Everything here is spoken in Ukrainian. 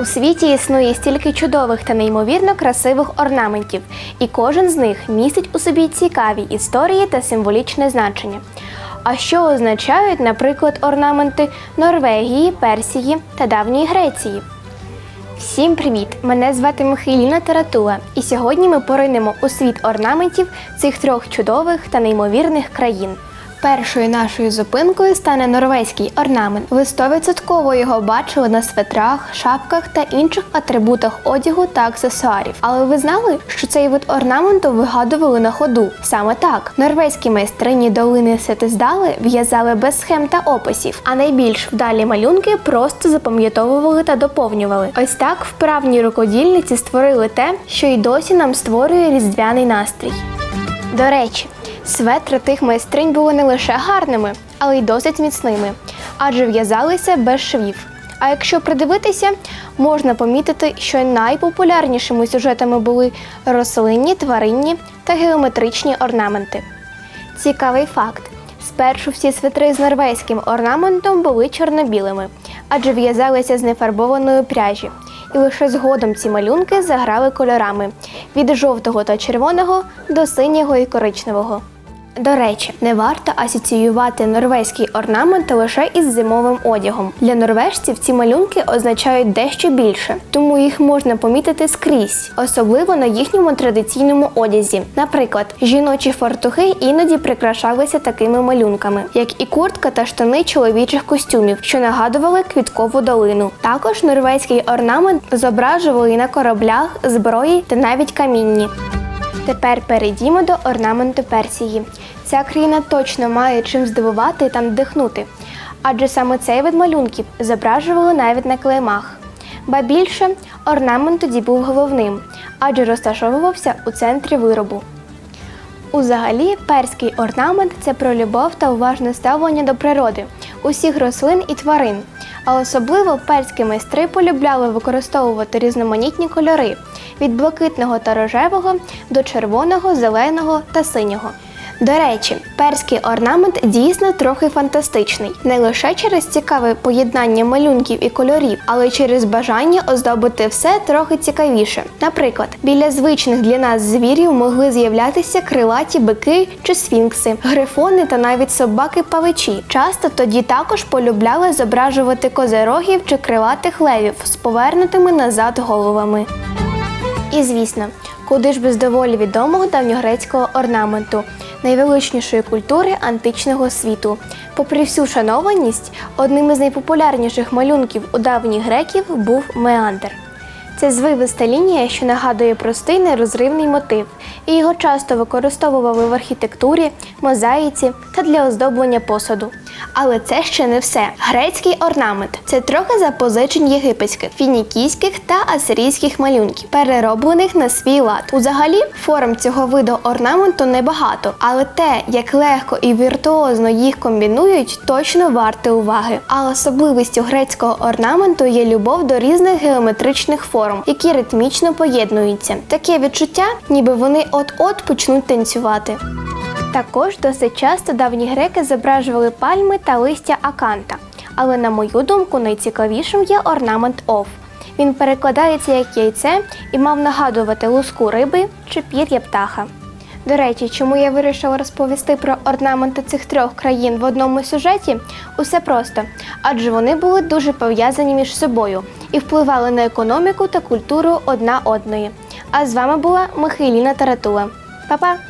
У світі існує стільки чудових та неймовірно красивих орнаментів, і кожен з них містить у собі цікаві історії та символічне значення. А що означають, наприклад, орнаменти Норвегії, Персії та давньої Греції? Всім привіт! Мене звати Михайліна Таратула, і сьогодні ми поринемо у світ орнаментів цих трьох чудових та неймовірних країн. Першою нашою зупинкою стане норвезький орнамент. Ви 100% його бачили на светрах, шапках та інших атрибутах одягу та аксесуарів. Але ви знали, що цей вид орнаменту вигадували на ходу? Саме так. Норвезькі майстрині долини Сетиздали в'язали без схем та описів, а найбільш вдалі малюнки просто запам'ятовували та доповнювали. Ось так вправні рукодільниці створили те, що й досі нам створює різдвяний настрій. До речі, светри тих майстринь були не лише гарними, але й досить міцними, адже в'язалися без швів. А якщо придивитися, можна помітити, що найпопулярнішими сюжетами були рослинні, тваринні та геометричні орнаменти. Цікавий факт: спершу всі свитри з норвезьким орнаментом були чорно-білими, адже в'язалися з нефарбованої пряжі. І лише згодом ці малюнки заграли кольорами від жовтого та червоного до синього і коричневого. До речі, не варто асоціювати норвезький орнамент лише із зимовим одягом. Для норвежців ці малюнки означають дещо більше, тому їх можна помітити скрізь, особливо на їхньому традиційному одязі. Наприклад, жіночі фартухи іноді прикрашалися такими малюнками, як і куртка та штани чоловічих костюмів, що нагадували квіткову долину. Також норвезький орнамент зображували на кораблях, зброї та навіть камінні. Тепер перейдімо до орнаменту Персії. Ця країна точно має чим здивувати та надихнути, адже саме цей вид малюнків зображували навіть на клеймах. Ба більше, орнамент тоді був головним, адже розташовувався у центрі виробу. Узагалі, перський орнамент це про любов та уважне ставлення до природи, усіх рослин і тварин. А особливо перські майстри полюбляли використовувати різноманітні кольори від блакитного та рожевого до червоного, зеленого та синього. До речі, перський орнамент дійсно трохи фантастичний, не лише через цікаве поєднання малюнків і кольорів, але й через бажання оздобити все трохи цікавіше. Наприклад, біля звичних для нас звірів могли з'являтися крилаті бики чи сфінкси, грифони та навіть собаки-павичі. Часто тоді також полюбляли зображувати козерогів чи крилатих левів з повернутими назад головами. І звісно, куди ж без доволі відомого давньогрецького орнаменту, найвеличнішої культури античного світу. Попри всю шанованість, одним із найпопулярніших малюнків у давніх греків був меандр. Це звивиста лінія, що нагадує простий нерозривний мотив, і його часто використовували в архітектурі, мозаїці та для оздоблення посуду. Але це ще не все. Грецький орнамент це трохи запозичень єгипетських, фінікійських та асирійських малюнків, перероблених на свій лад. Узагалі, форм цього виду орнаменту небагато, але те, як легко і віртуозно їх комбінують, точно варте уваги. А особливістю грецького орнаменту є любов до різних геометричних форм, які ритмічно поєднуються. Таке відчуття, ніби вони от-от почнуть танцювати. Також досить часто давні греки зображували пальми та листя аканта. Але, на мою думку, найцікавішим є орнамент ов. Він перекладається як яйце і мав нагадувати луску риби чи пір'я птаха. До речі, чому я вирішила розповісти про орнаменти цих трьох країн в одному сюжеті? Усе просто, адже вони були дуже пов'язані між собою і впливали на економіку та культуру одна одної. А з вами була Михайліна Таратула. Па-па!